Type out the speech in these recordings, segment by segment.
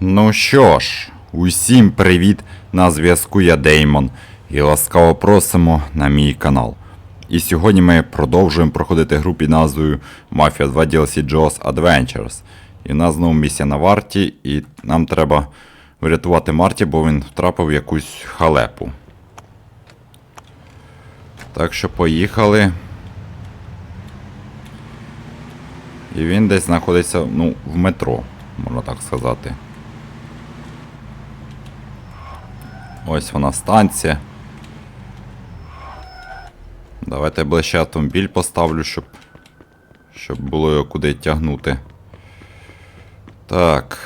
Ну що ж, усім привіт! На зв'язку я Деймон і ласкаво просимо на мій канал. І сьогодні ми продовжуємо проходити гру під назвою Mafia 2 DLC Jaws Adventures. І в нас знову місія на варті, і нам треба врятувати Марті, бо він втрапив в якусь халепу. Так що поїхали. І він десь знаходиться ну, в метро, можна так сказати. Ось вона станція. Давайте ближче автомобіль поставлю, щоб, щоб було його куди тягнути. Так.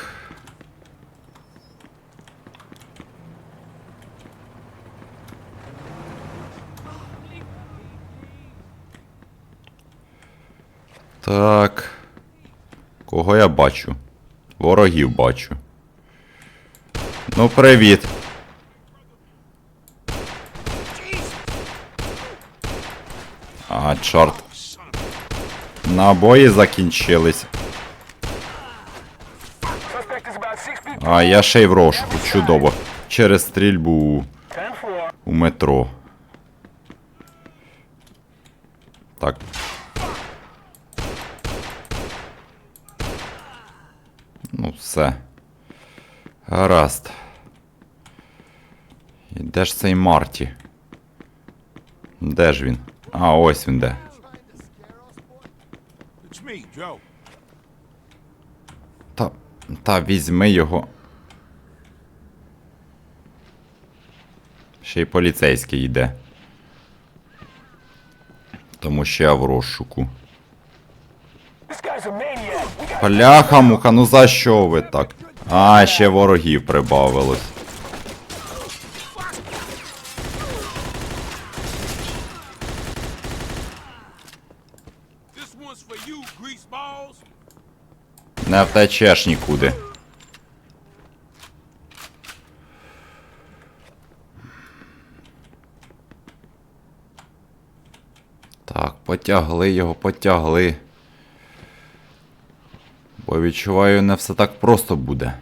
Так. Кого я бачу? Ворогів бачу. Ну, привіт. А, чорт. Набої закінчились. А, я ще й в розшуку. Чудово. Через стрільбу у метро. Так. Ну, все. Гаразд. І де ж цей Марті? Де ж він? А, ось він де. Та, та візьми його. Ще й поліцейський йде. Тому що я в розшуку. Пляха, муха, ну за що ви так? А, ще ворогів прибавилось. Не втечеш нікуди. Так, потягли його, потягли. Бо відчуваю, не все так просто буде.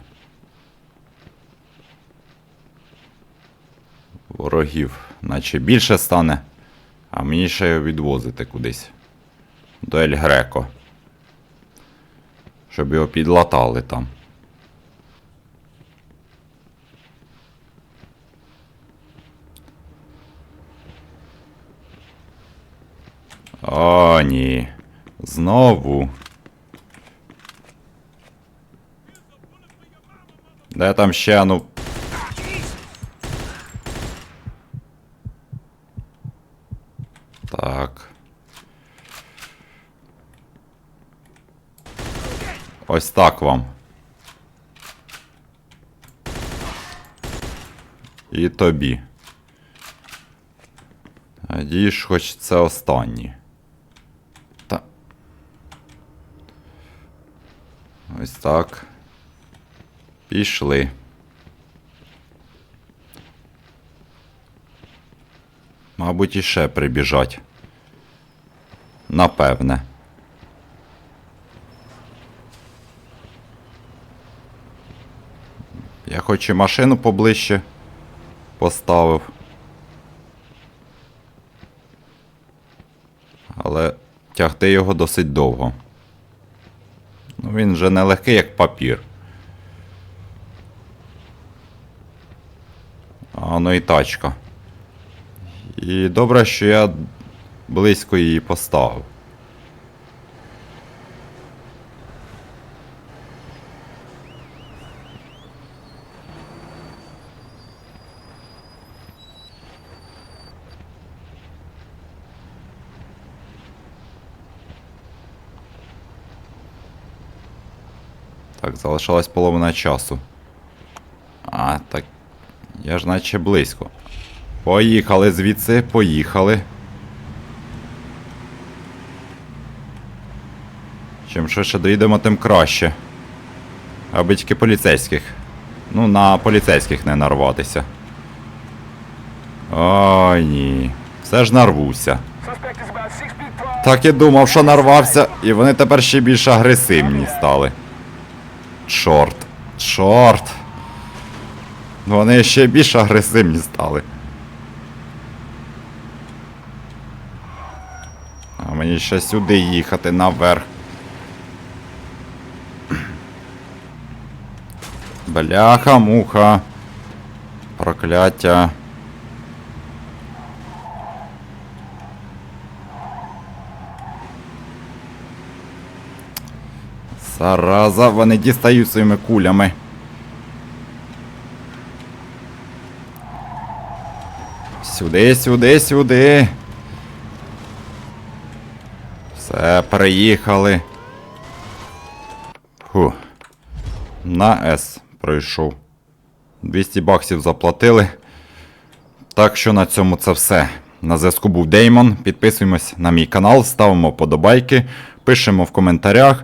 Ворогів, наче більше стане, а мені ще його відвозити кудись. До Ель Греко щоб його підлатали там. О, ні. Знову. Де там ще, ну. Так. Ось так вам. І тобі. Надіюсь, хоч це останнє. Та. Ось так. Пішли. Мабуть, іще прибіжать. Напевне. Я хоч і машину поближче поставив. Але тягти його досить довго. Ну, він вже не легкий, як папір. А ну і тачка. І добре, що я близько її поставив. Так, залишилась половина часу. А, так. Я ж наче близько. Поїхали звідси, поїхали. Чим швидше доїдемо, тим краще. Аби тільки поліцейських. Ну, на поліцейських не нарватися. Ой, ні. Все ж нарвуся. Так і думав, що нарвався, і вони тепер ще більш агресивні стали. Чорт. Чорт. Вони ще більш агресивні стали. А мені ще сюди їхати наверх. Бляха, муха. Прокляття. Зараза, вони дістають своїми кулями. Сюди, сюди, сюди. Все, приїхали. Фу. На С пройшов. 200 баксів заплатили. Так що на цьому це все. На зв'язку був Деймон. Підписуємось на мій канал, ставимо вподобайки, пишемо в коментарях.